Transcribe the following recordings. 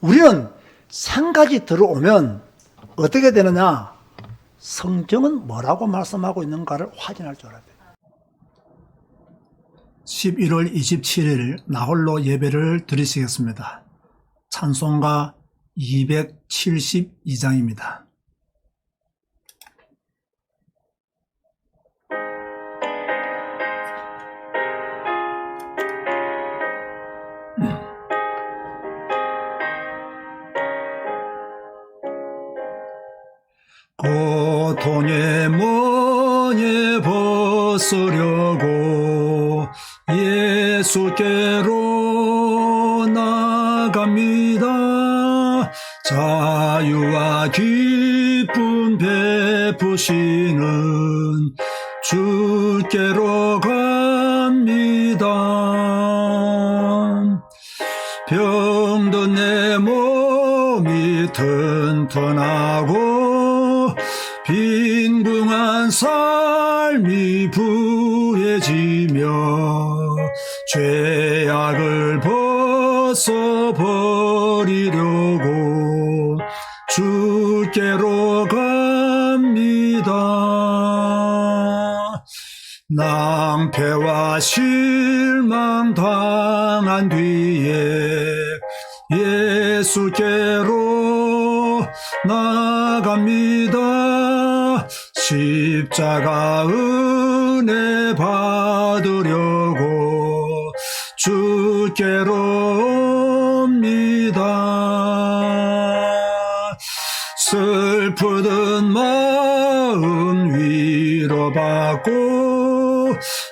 우리는 생각이 들어오면 어떻게 되느냐? 성경은 뭐라고 말씀하고 있는가를 확인할 줄 알아야 돼. 11월 27일 나홀로 예배를 드리시겠습니다. 찬송가 272장입니다. 고통의 문에 벗으려고 예수께로 나갑니다. 자유와 기쁨 베푸시는 주께로 갑니다. 병든 내 몸이 튼튼하고 삶이 부해지며 죄악을 벗어버리려고 주께로 갑니다. 낭패와 실망 당한 뒤에 예수께로 나갑니다. 십자가 은혜 받으려고 주께로 옵니다. 슬프던 마음 위로받고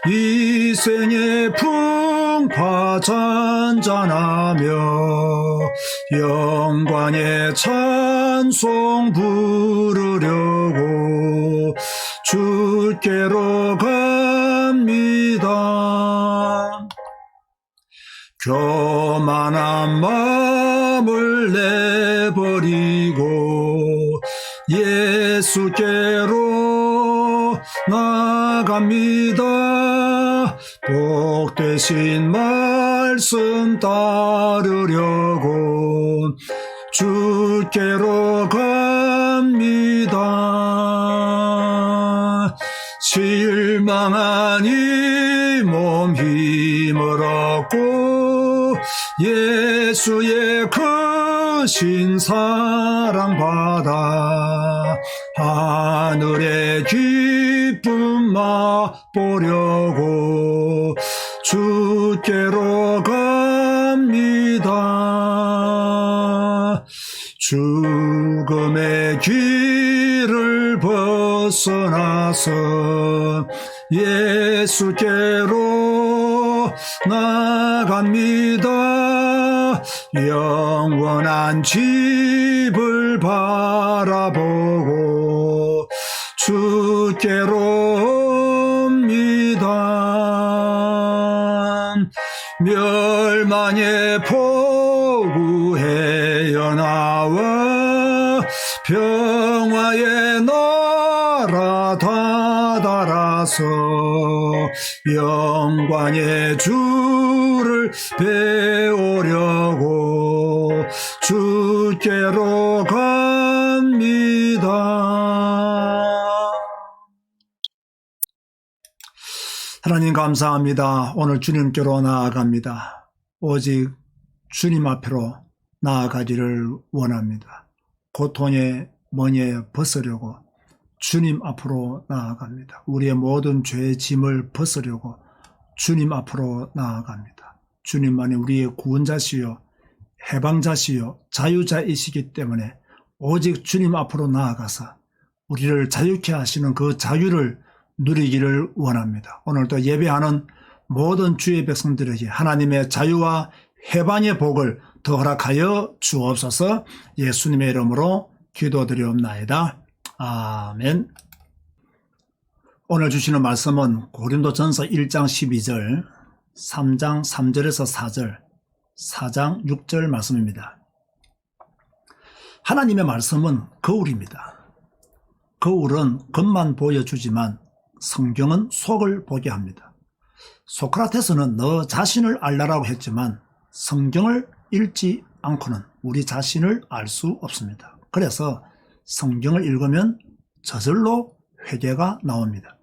이 생의 풍파 잔잔하며 영광의 찬송 부르려고 주께로 갑니다. 교만한 마음을 내버리고 예수께로 나갑니다. 복되신 말씀 따르려고 주께로 갑 이몸 힘을 얻고 예수의 크신 사랑 받아 하늘의 기쁨 맛보려고 주께로 갑니다. 죽음의 길을 벗어나서 예수께로 나갑니다. 영원한 집을 바라보고 주께로 옵니다. 멸망의 포구에 연하와 평화의 나라 다다라서 영광의 주를 배우려고 주께로 갑니다. 하나님 감사합니다. 오늘 주님께로 나아갑니다. 오직 주님 앞으로 나아가기를 원합니다. 고통의 머니에 벗으려고 주님 앞으로 나아갑니다. 우리의 모든 죄의 짐을 벗으려고 주님 앞으로 나아갑니다. 주님만이 우리의 구원자시요 해방자시요 자유자이시기 때문에 오직 주님 앞으로 나아가서 우리를 자유케 하시는 그 자유를 누리기를 원합니다. 오늘도 예배하는 모든 주의 백성들에게 하나님의 자유와 해방의 복을 더 허락하여 주옵소서 예수님의 이름으로 기도드리옵나이다. 아멘. 오늘 주시는 말씀은 고린도 전서 1장 12절, 3장 3절에서 4절, 4장 6절 말씀입니다. 하나님의 말씀은 거울입니다. 거울은 겉만 보여주지만 성경은 속을 보게 합니다. 소크라테스는 너 자신을 알라라고 했지만 성경을 읽지 않고는 우리 자신을 알 수 없습니다. 그래서 성경을 읽으면 저절로 회개가 나옵니다.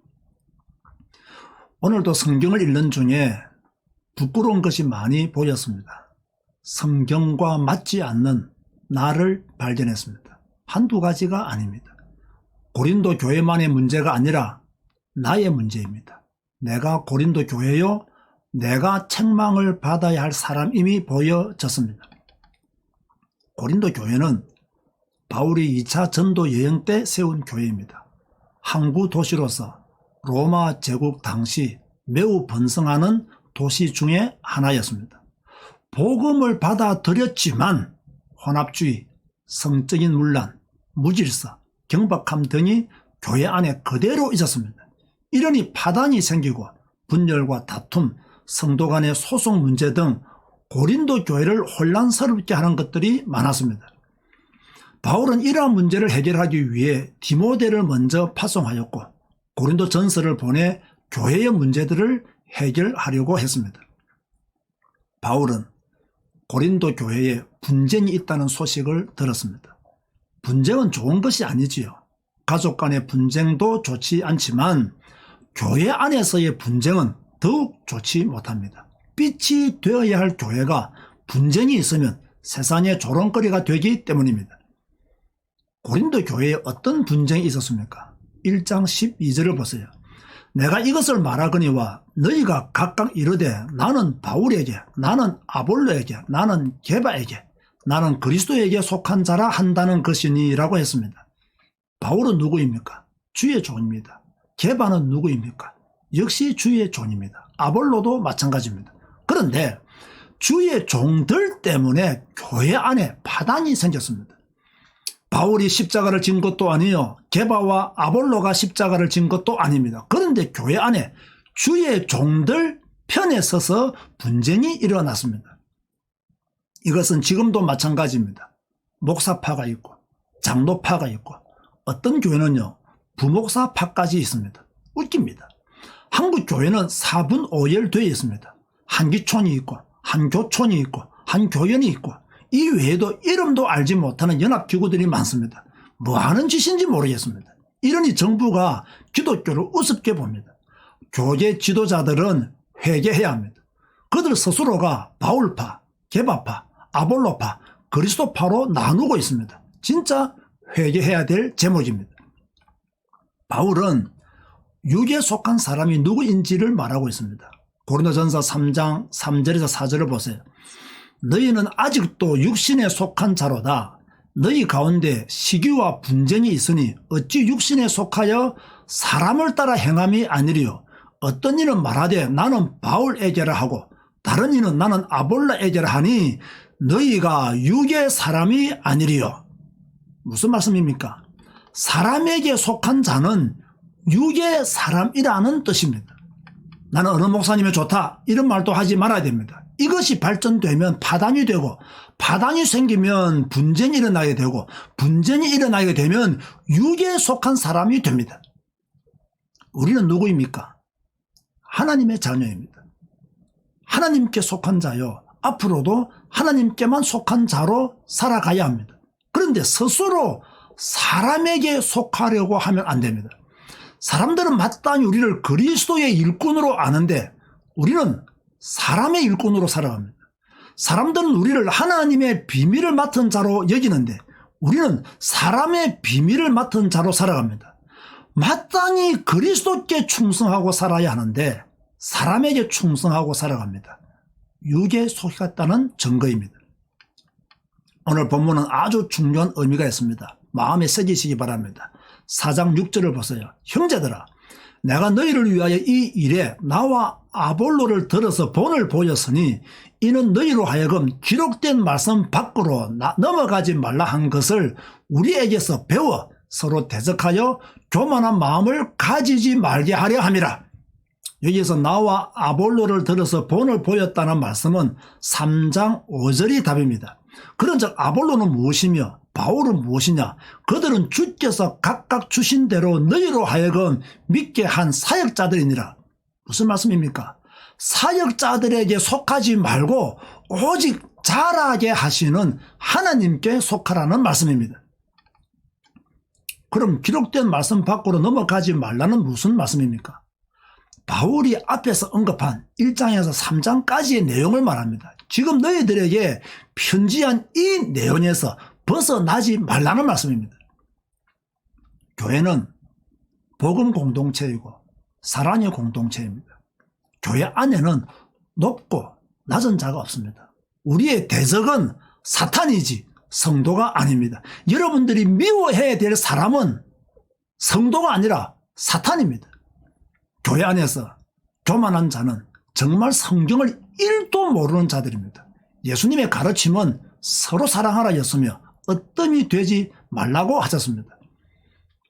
오늘도 성경을 읽는 중에 부끄러운 것이 많이 보였습니다. 성경과 맞지 않는 나를 발견했습니다. 한두 가지가 아닙니다. 고린도 교회만의 문제가 아니라 나의 문제입니다. 내가 고린도 교회요, 내가 책망을 받아야 할 사람임이 보여졌습니다. 고린도 교회는 바울이 2차 전도 여행 때 세운 교회입니다. 항구 도시로서 로마 제국 당시 매우 번성하는 도시 중에 하나였습니다. 복음을 받아들였지만 혼합주의, 성적인 문란, 무질서, 경박함 등이 교회 안에 그대로 있었습니다. 이러니 파단이 생기고 분열과 다툼, 성도 간의 소송 문제 등 고린도 교회를 혼란스럽게 하는 것들이 많았습니다. 바울은 이러한 문제를 해결하기 위해 디모데를 먼저 파송하였고 고린도 전서를 보내 교회의 문제들을 해결하려고 했습니다. 바울은 고린도 교회에 분쟁이 있다는 소식을 들었습니다. 분쟁은 좋은 것이 아니지요. 가족 간의 분쟁도 좋지 않지만 교회 안에서의 분쟁은 더욱 좋지 못합니다. 빛이 되어야 할 교회가 분쟁이 있으면 세상의 조롱거리가 되기 때문입니다. 고린도 교회에 어떤 분쟁이 있었습니까? 1장 12절을 보세요. 내가 이것을 말하거니와 너희가 각각 이르되 나는 바울에게 나는 아볼로에게 나는 게바에게 나는 그리스도에게 속한 자라 한다는 것이니라고 했습니다. 바울은 누구입니까? 주의 종입니다. 게바는 누구입니까? 역시 주의 종입니다. 아볼로도 마찬가지입니다. 그런데 주의 종들 때문에 교회 안에 파단이 생겼습니다. 바울이 십자가를 진 것도 아니요. 게바와 아볼로가 십자가를 진 것도 아닙니다. 그런데 교회 안에 주의 종들 편에 서서 분쟁이 일어났습니다. 이것은 지금도 마찬가지입니다. 목사파가 있고 장로파가 있고 어떤 교회는요. 부목사파까지 있습니다. 웃깁니다. 한국 교회는 4분 5열 되어 있습니다. 한기촌이 있고 한교촌이 있고 한교연이 있고 이 외에도 이름도 알지 못하는 연합기구들이 많습니다. 뭐 하는 짓인지 모르겠습니다. 이러니 정부가 기독교를 우습게 봅니다. 교계 지도자들은 회개해야 합니다. 그들 스스로가 바울파, 개바파, 아볼로파, 그리스도파로 나누고 있습니다. 진짜 회개해야 될 제목입니다. 바울은 육에 속한 사람이 누구인지를 말하고 있습니다. 고린도전서 3장 3절에서 4절을 보세요. 너희는 아직도 육신에 속한 자로다. 너희 가운데 시기와 분쟁이 있으니 어찌 육신에 속하여 사람을 따라 행함이 아니리요. 어떤 이는 말하되 나는 바울에게라 하고 다른 이는 나는 아볼라에게라 하니 너희가 육의 사람이 아니리요. 무슨 말씀입니까? 사람에게 속한 자는 육의 사람이라는 뜻입니다. 나는 어느 목사님이 좋다 이런 말도 하지 말아야 됩니다. 이것이 발전되면 파단이 되고 파단이 생기면 분쟁이 일어나게 되고 분쟁이 일어나게 되면 육에 속한 사람이 됩니다. 우리는 누구입니까? 하나님의 자녀입니다. 하나님께 속한 자요. 앞으로도 하나님께만 속한 자로 살아가야 합니다. 그런데 스스로 사람에게 속하려고 하면 안 됩니다. 사람들은 마땅히 우리를 그리스도의 일꾼으로 아는데 우리는 사람의 일꾼으로 살아갑니다. 사람들은 우리를 하나님의 비밀을 맡은 자로 여기는데 우리는 사람의 비밀을 맡은 자로 살아갑니다. 마땅히 그리스도께 충성하고 살아야 하는데 사람에게 충성하고 살아갑니다. 육에 속했다는 증거입니다. 오늘 본문은 아주 중요한 의미가 있습니다. 마음에 새기시기 바랍니다. 4장 6절을 보세요. 형제들아 내가 너희를 위하여 이 일에 나와 아볼로를 들어서 본을 보였으니 이는 너희로 하여금 기록된 말씀 밖으로 넘어가지 말라 한 것을 우리에게서 배워 서로 대적하여 교만한 마음을 가지지 말게 하려 함이라. 여기에서 나와 아볼로를 들어서 본을 보였다는 말씀은 3장 5절이 답입니다. 그런즉 아볼로는 무엇이며 바울은 무엇이냐? 그들은 주께서 각각 주신 대로 너희로 하여금 믿게 한 사역자들이니라. 무슨 말씀입니까? 사역자들에게 속하지 말고 오직 자라게 하시는 하나님께 속하라는 말씀입니다. 그럼 기록된 말씀 밖으로 넘어가지 말라는 무슨 말씀입니까? 바울이 앞에서 언급한 1장에서 3장까지의 내용을 말합니다. 지금 너희들에게 편지한 이 내용에서 벗어나지 말라는 말씀입니다. 교회는 복음 공동체이고 사랑의 공동체입니다. 교회 안에는 높고 낮은 자가 없습니다. 우리의 대적은 사탄이지 성도가 아닙니다. 여러분들이 미워해야 될 사람은 성도가 아니라 사탄입니다. 교회 안에서 교만한 자는 정말 성경을 1도 모르는 자들입니다. 예수님의 가르침은 서로 사랑하라 였으며 어떠이 되지 말라고 하셨습니다.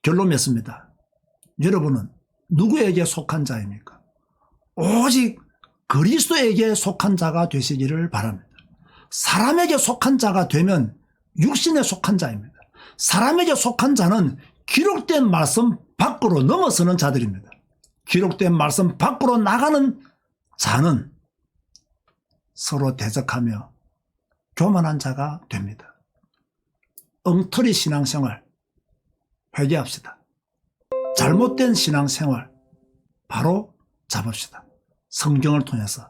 결론 맺습니다. 여러분은 누구에게 속한 자입니까? 오직 그리스도에게 속한 자가 되시기를 바랍니다. 사람에게 속한 자가 되면 육신에 속한 자입니다. 사람에게 속한 자는 기록된 말씀 밖으로 넘어서는 자들입니다. 기록된 말씀 밖으로 나가는 자는 서로 대적하며 교만한 자가 됩니다. 엉터리 신앙생활 회개합시다. 잘못된 신앙생활 바로 잡읍시다. 성경을 통해서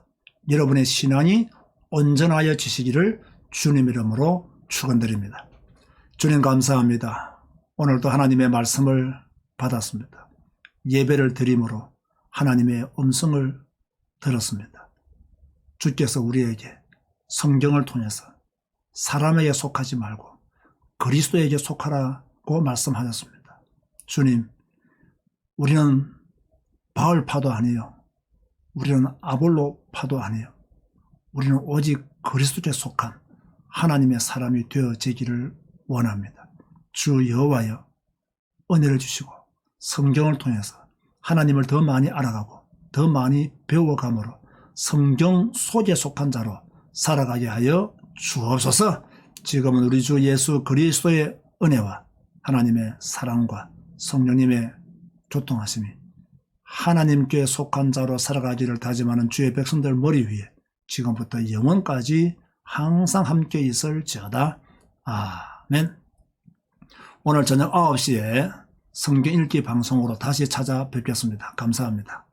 여러분의 신앙이 온전하여 지시기를 주님 이름으로 축원드립니다. 주님 감사합니다. 오늘도 하나님의 말씀을 받았습니다. 예배를 드림으로 하나님의 음성을 들었습니다. 주께서 우리에게 성경을 통해서 사람에게 속하지 말고 그리스도에게 속하라고 말씀하셨습니다. 주님, 우리는 바울파도 아니요. 우리는 아볼로파도 아니요. 우리는 오직 그리스도께 속한 하나님의 사람이 되어지기를 원합니다. 주 여호와여 은혜를 주시고 성경을 통해서 하나님을 더 많이 알아가고 더 많이 배워감으로 성경 속에 속한 자로 살아가게 하여 주옵소서. 지금은 우리 주 예수 그리스도의 은혜와 하나님의 사랑과 성령님의 교통하심이 하나님께 속한 자로 살아가기를 다짐하는 주의 백성들 머리 위에 지금부터 영원까지 항상 함께 있을지어다. 아멘. 오늘 저녁 9시에 성경 읽기 방송으로 다시 찾아뵙겠습니다. 감사합니다.